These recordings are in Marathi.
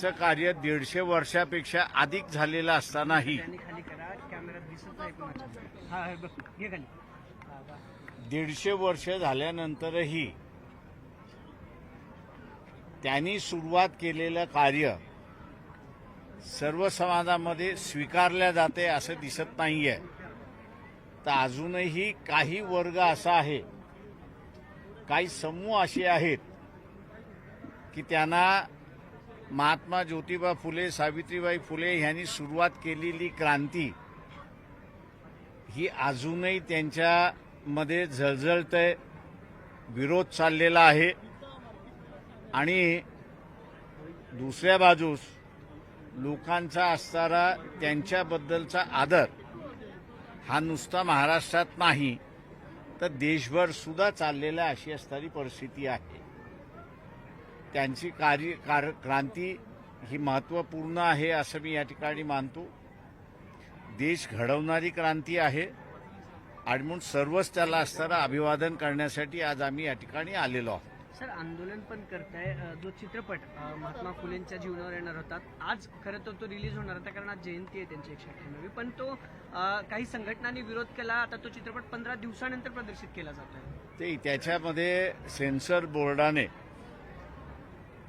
त्यांचं कार्य दीडशे वर्षापेक्षा अधिक झालेलं असतानाही. हा हा, हा. दीडशे वर्ष झाल्यानंतरही त्यांनी सुरुवात केलेलं कार्य सर्व समाजामध्ये स्वीकारल्या जाते असं दिसत नाहीये. तर अजूनही काही वर्ग असा आहे काही समूह असे आहेत की त्यांना महात्मा ज्योतिबा फुले सावित्रीबाई फुले यांनी सुरुवात केलेली क्रांती ही अजूनही त्यांच्यामध्ये झळझळतंय विरोध चाललेला आहे. आणि दुसऱ्या बाजूस लोकांचा असणारा त्यांच्याबद्दलचा आदर हा नुसता महाराष्ट्रात नाही तर देशभर सुद्धा चाललेला अशी असणारी परिस्थिती आहे. त्यांची कार्य कार क्रांती ही महत्त्वपूर्ण आहे असं मी या ठिकाणी मानतो. देश घडवणारी क्रांती आहे. आणि म्हणून सर्वच त्याला असताना अभिवादन करण्यासाठी आज आम्ही या ठिकाणी आलेलो आहोत. सर आंदोलन पण करताय. जो चित्रपट महात्मा फुलेंच्या जीवनावर येणार होता आज खरं तर तो रिलीज होणार होता कारण आज जयंती आहे त्यांची एकशे अठ्ठ्याण्णवी. पण तो काही संघटनांनी विरोध केला आता तो चित्रपट पंधरा दिवसानंतर प्रदर्शित केला जातोय. ते त्याच्यामध्ये सेन्सर बोर्डाने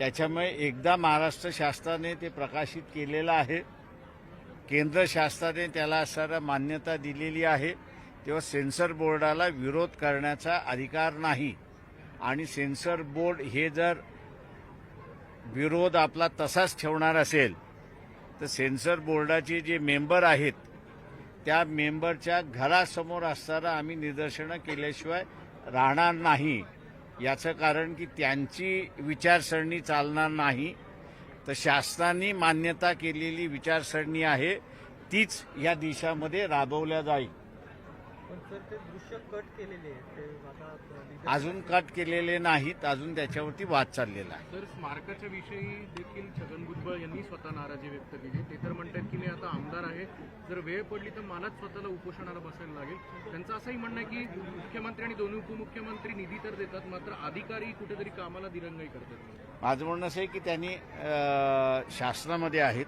त्याच्यामुळे एकदा महाराष्ट्र शासनाने ते प्रकाशित केलेलं आहे. केंद्र शासनाने त्याला असणारा मान्यता दिलेली आहे. तेव्हा सेन्सर बोर्डाला विरोध करण्याचा अधिकार नाही. आणि सेन्सर बोर्ड हे जर विरोध आपला तसाच ठेवणार असेल तर सेन्सर बोर्डाचे जे मेंबर आहेत त्या मेंबरच्या घरासमोर असताना आम्ही निदर्शनं केल्याशिवाय राहणार नाही. याचं कारण की त्यांची विचारसरणी चालणार नाही. तर शासनाने मान्यता केलेली विचारसरणी आहे तीच या देशामध्ये राबवल्या जाईल. अजून कट केलेले नाहीत अजून त्याच्यावरती वाद चाललेला आहे. तर स्मारकाच्या विषयी देखील छगन भुजबळ यांनी स्वतः नाराजी व्यक्त केली. ते तर म्हणतात की मी आता आमदार आहे. जर वेळ पडली तर मलाच स्वतःला उपोषणाला बसायला लागेल. त्यांचं असंही म्हणणं आहे की मुख्यमंत्री आणि दोन्ही उपमुख्यमंत्री निधी तर देतात मात्र अधिकारी कुठेतरी कामाला दिरंगाई करतात. माझं म्हणणं असं आहे की त्यांनी शासनामध्ये आहेत.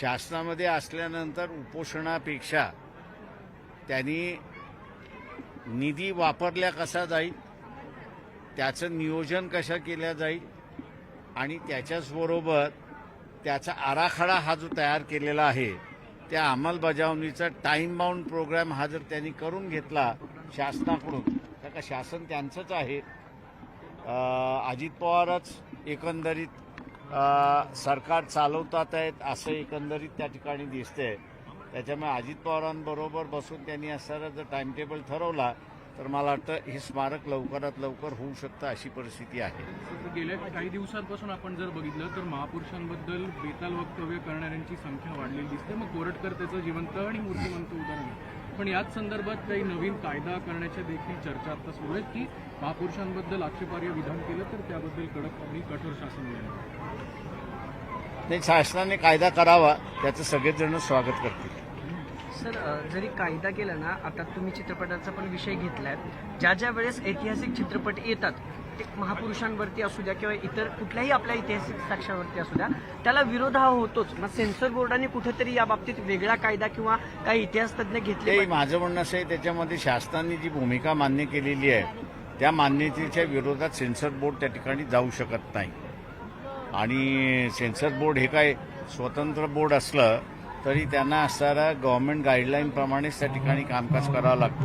शासनामध्ये असल्यानंतर उपोषणापेक्षा त्यांनी निधी वापरल्या कसा जाईल त्याचं नियोजन कसं केल्या जाईल आणि त्याच्याचबरोबर त्याचा आराखडा हा जो तयार केलेला आहे त्या अंमलबजावणीचा टाईम बाउंड प्रोग्राम हा जर त्यांनी करून घेतला शासनाकडून तर का शासन त्यांचंच आहे. अजित पवारच एकंदरीत सरकार चालवतात आहेत असं एकंदरीत त्या ठिकाणी दिसतंय. त्याच्यामुळे अजित पवारांबरोबर बसून त्यांनी असणारा जर टाइम टेबल ठरवला तर मला वाटतं हे स्मारक लवकरात लवकर होऊ शकतं अशी परिस्थिती आहे. तर गेल्या काही दिवसांपासून आपण जर बघितलं तर महापुरुषांबद्दल बेताल वक्तव्य करणाऱ्यांची संख्या वाढलेली दिसते. मग कोरटकर त्याचं जिवंत आणि मूर्तिमंत उदाहरण. पण याच संदर्भात काही नवीन कायदा करण्याच्या देखील चर्चा आता सुरू आहेत की महापुरुषांबद्दल आक्षेपार्ह विधान केलं तर त्याबद्दल कडक आणि कठोर शासन मिळेल ते शासनाने कायदा करावा त्याचं सगळेच जण स्वागत करतील. सर जरी कायदा केला ना आता तुम्ही चित्रपटाचा पण विषय घेतलाय. ज्या ज्या वेळेस ऐतिहासिक चित्रपट येतात ते महापुरुषांवरती असू द्या किंवा इतर कुठल्याही आपल्या ऐतिहासिक साक्षावरती असू द्या त्याला विरोध हा होतोच. मग सेन्सर बोर्डाने कुठेतरी या बाबतीत वेगळा कायदा किंवा काही इतिहास तज्ज्ञ घेतले. माझं म्हणणं असं आहे त्याच्यामध्ये शासनाने जी भूमिका मान्य केलेली आहे त्या मान्यतेच्या विरोधात सेन्सर बोर्ड त्या ठिकाणी जाऊ शकत नाही. आणि सेन्सर बोर्ड हे काय स्वतंत्र बोर्ड असलं तरी त्यांना असणाऱ्या गव्हर्नमेंट गाईडलाईनप्रमाणेच त्या ठिकाणी कामकाज करावं लागतं.